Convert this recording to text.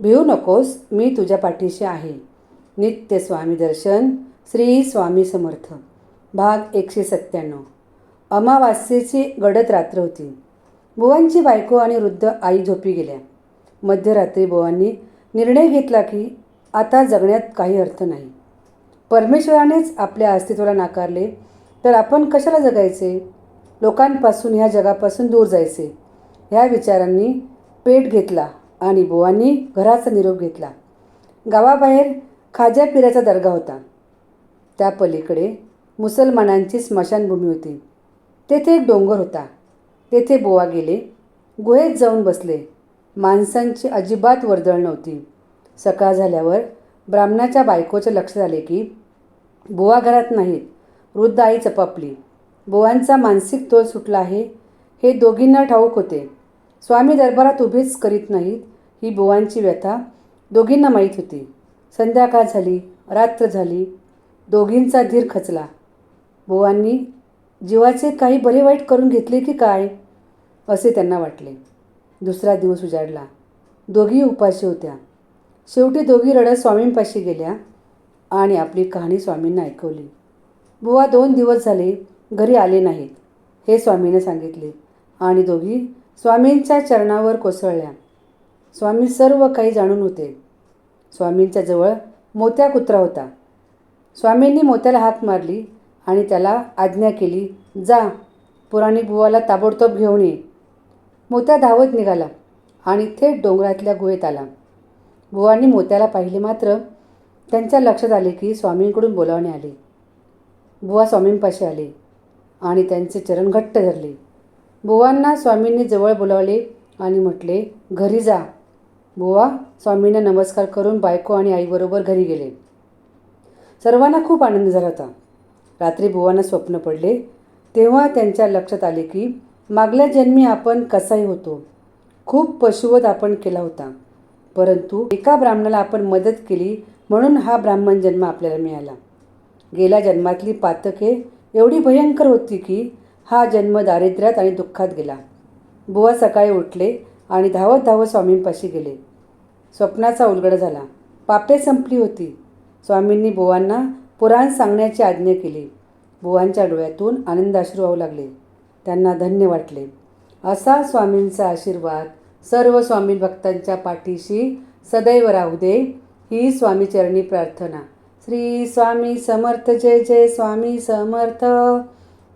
भिऊ नकोस मी तुझ्या पाठीशी आहे. नित्य स्वामी दर्शन श्री स्वामी समर्थ. भाग एकशे सत्त्याण्णव. अमावास्येची गडद रात्र होती. बुवांची बायको आणि वृद्ध आई झोपी गेल्या. मध्यरात्री बुवांनी निर्णय घेतला की आता जगण्यात काही अर्थ नाही. परमेश्वरानेच आपल्या अस्तित्वाला नाकारले तर आपण कशाला जगायचे? लोकांपासून ह्या जगापासून दूर जायचे. ह्या विचारांनी पेट घेतला. आणि बुवांनी घराचा निरोप घेतला. गावाबाहेर खाज्या पिराचा दर्गा होता. त्या पलीकडे मुसलमानांची स्मशानभूमी होती. तेथे एक डोंगर होता. तेथे बुवा गेले गुहेत जाऊन बसले. माणसांची अजिबात वर्दळ नव्हती. सकाळ झाल्यावर ब्राह्मणाच्या बायकोचे लक्ष झाले की बुवा घरात नाहीत. वृद्ध आई चपापली. बुवांचा मानसिक तोल सुटला आहे. हे दोघींना ठाऊक होते. स्वामी दरबारात उभेच करीत नाहीत ही बुवांची व्यथा. दोघींना माहीत होती. संध्याकाळ झाली रात्र झाली दोघींचा धीर खचला. बुवांनी जीवाचे काही बरे वाईट करून घेतले की काय? असे त्यांना वाटले. दुसरा दिवस उजाडला. दोघी उपाशी होत्या. शेवटी दोघी रडत स्वामींपाशी गेल्या आणि आपली कहाणी स्वामींना ऐकवली. बुवा दोन दिवस झाले घरी आले नाहीत हे स्वामीने सांगितले आणि दोघी स्वामींच्या चरणावर कोसळल्या. स्वामी सर्व काही जाणून होते. स्वामींच्या जवळ मोत्या कुत्रा होता. स्वामींनी मोत्याला हाक मारली आणि त्याला आज्ञा केली जा पुराणी बुवाला ताबडतोब घेऊन ये. मोत्या धावत निघाला आणि थेट डोंगरातल्या गुहेत आला. बुवांनी मोत्याला पाहिले मात्र त्यांच्या लक्षात आले की स्वामींकडून बोलावणे आले. बुवा स्वामींपाशी आले आणि त्यांचे चरण घट्ट धरले. बुवांना स्वामींनी जवळ बोलावले आणि म्हटले घरी जा. बुवा स्वामींना नमस्कार करून बायको आणि आईबरोबर घरी गेले. सर्वांना खूप आनंद झाला होता. रात्री बुवांना स्वप्न पडले. तेव्हा त्यांच्या लक्षात आले की मागल्या जन्मी आपण कसाही होतो. खूप पशुवध आपण केला होता. परंतु एका ब्राह्मणाला आपण मदत केली म्हणून हा ब्राह्मण जन्म आपल्याला मिळाला. गेल्या जन्मातली पातके एवढी भयंकर होती की हा जन्म दारिद्र्यात आणि दुःखात गेला. बुवा सकाळी उठले आणि धावत धावत स्वामींपाशी गेले. स्वप्नाचा उलगडा झाला. पापे संपली होती. स्वामींनी बुवांना पुराण सांगण्याची आज्ञा केली. बुवांच्या डोळ्यातून आनंदाश्रू वाहू लागले. त्यांना धन्य वाटले. असा स्वामींचा आशीर्वाद सर्व स्वामी भक्तांच्या पाठीशी सदैव राहू दे ही स्वामीचरणी प्रार्थना. श्री स्वामी समर्थ जय जय स्वामी समर्थ.